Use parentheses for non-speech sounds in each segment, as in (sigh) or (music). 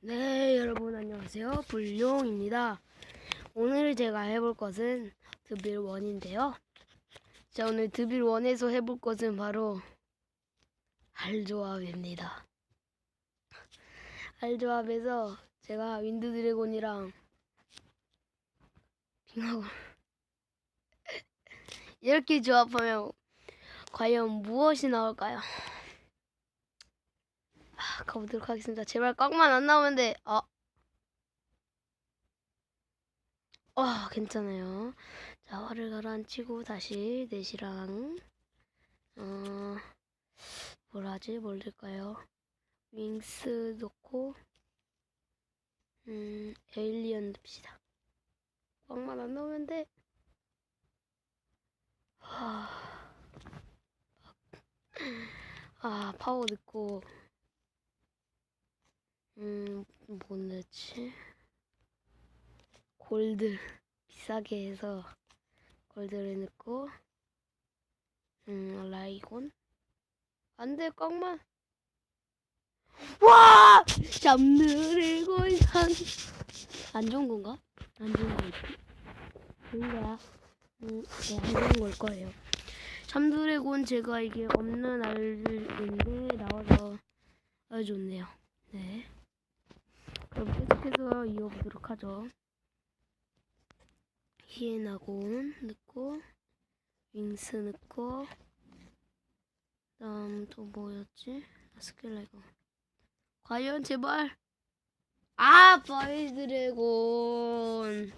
네, 여러분 안녕하세요. 불룡입니다. 오늘 제가 해볼 것은 드빌 원인데요. 자, 오늘 드빌 원에서 해볼 것은 바로 알조합입니다. 알조합에서 제가 윈드 드래곤이랑 빙하고 (laughs) 이렇게 조합하면 과연 무엇이 나올까요? 아, 가보도록 하겠습니다. 제발 꽉만 안 나오면 돼. 아. 와, 괜찮아요. 자, 화를 가라앉히고 다시 넷이랑 어, 뭘 하지? 뭘 넣을까요? 윙스 넣고 음, 에일리언 넣읍시다. 꽉만 안 나오면 돼. 하... 아, 파워 넣고 음, 뭐 넣지? 골드 비싸게 해서 골드를 넣고 음, 라이곤 안돼 꽉만 와! 잠들고 산... 안 좋은 건가? 안 좋은 거 있지? 좋은 거야. 음, 네, 안 좋은 걸 거예요. 잠드래곤 제가 이게 없는 알인데 나와서 아주 좋네요. 계속해서 이어보도록 하죠. 히에나곤 넣고 윙스 넣고 그다음 또 뭐였지? 아, 스켈레곤. 과연 제발 아 바위 드래곤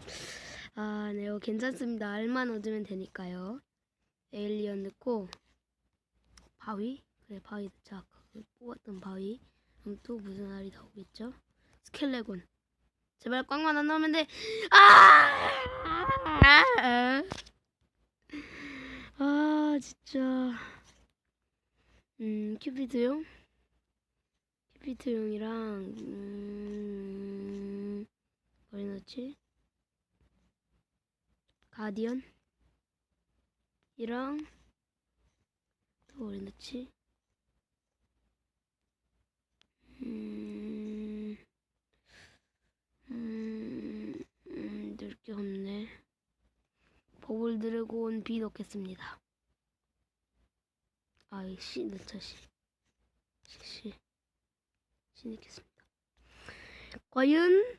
아 네, 어, 괜찮습니다. 알만 얻으면 되니까요. 에일리언 넣고 바위 그래 바위 넣자 그 뽑았던 바위 그럼 또 무슨 알이 나오겠죠? 스켈레곤. 제발 꽝만 안 나오면 돼. 아! 아, 진짜. 음, 큐피드용? 큐피드용이랑, 음, 뭘 넣지? 가디언? 이랑, 또 뭘 넣지? 음, 음, 음, 넣을 게 없네. 버블 드래곤 B 넣겠습니다. 아, 이 C 넣자, C. C, C. C 넣겠습니다. 과연,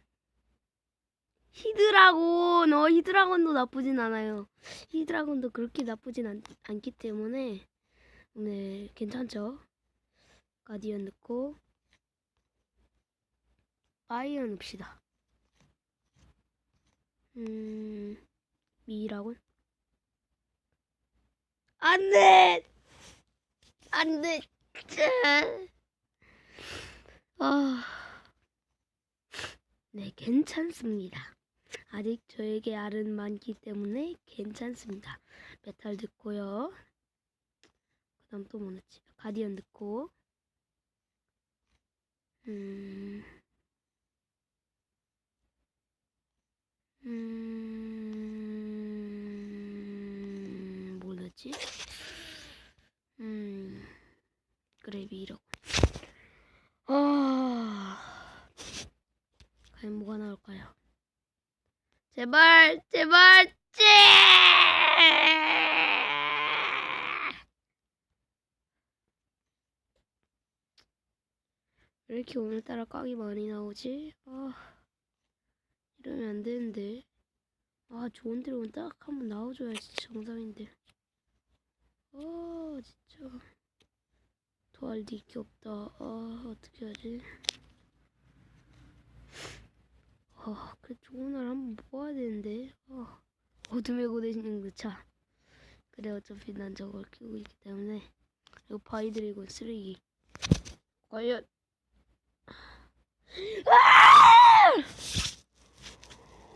히드라곤, 어, 히드라곤도 나쁘진 않아요. 히드라곤도 그렇게 나쁘진 않, 않기 때문에, 네, 괜찮죠? 가디언 넣고, 아이언 넣읍시다. 음, 미라곤? 안 돼! 안 돼! 아, 네, 괜찮습니다. 아직 저에게 알은 많기 때문에 괜찮습니다. 메탈 넣고요. 그 다음 또뭐 넣지? 가디언 넣고, 음, 음, 뭐 넣지? 음, 그래비 이러고. 아, 과연 뭐가 나올까요? 제발, 제발, 째! 왜 이렇게 오늘따라 꽉이 많이 나오지? 아, 이러면 안 되는데. 아, 좋은 드래곤 딱한 번 나와줘야지 정상인데. 아, 진짜. 도할 게 없다. 아, 어떻게 하지? 아, 그 좋은 날 한번 뽑아야 되는데. 아, 어둠의 고대신용 넣자. 그래, 어차피 난 저걸 키우고 있기 때문에. 이거 바이 드래곤 쓰레기. 과연. 아!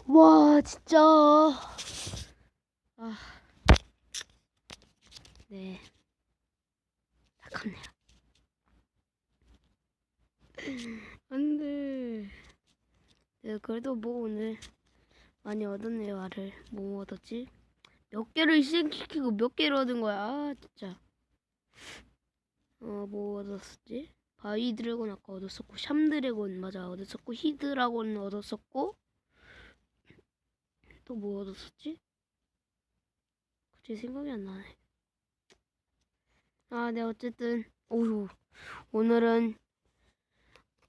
와, 진짜. 아. 네. 아깝네요. 네, 그래도 뭐 오늘 많이 얻었네요, 알을. 뭐 얻었지? 몇 개를 시행시키고 몇 개를 얻은 거야. 아, 진짜. 어, 뭐 얻었었지? 아, 이 드래곤 아까 얻었었고, 샴 드래곤 맞아 얻었었고, 히 드래곤 얻었었고, 또 뭐 얻었었지? 갑자기 생각이 안 나네. 아, 네 어쨌든 오우 오늘은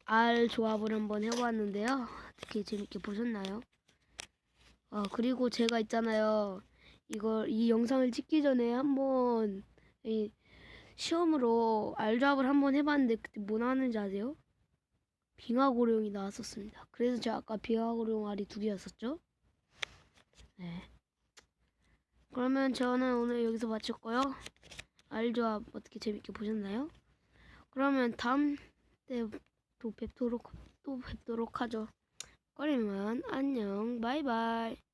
알 조합을 한번 해보았는데요. 어떻게 재밌게 보셨나요? 아 그리고 제가 있잖아요. 이걸 이 영상을 찍기 전에 한 번 이 시험으로 알 조합을 한번 해봤는데 그때 뭐 나왔는지 아세요? 빙하고룡이 나왔었습니다. 그래서 제가 아까 빙하고룡 알이 두 개였었죠. 네. 그러면 저는 오늘 여기서 마쳤고요. 알 조합 어떻게 재밌게 보셨나요? 그러면 다음 때 또 뵙도록 또 뵙도록 하죠. 그러면 안녕 바이바이.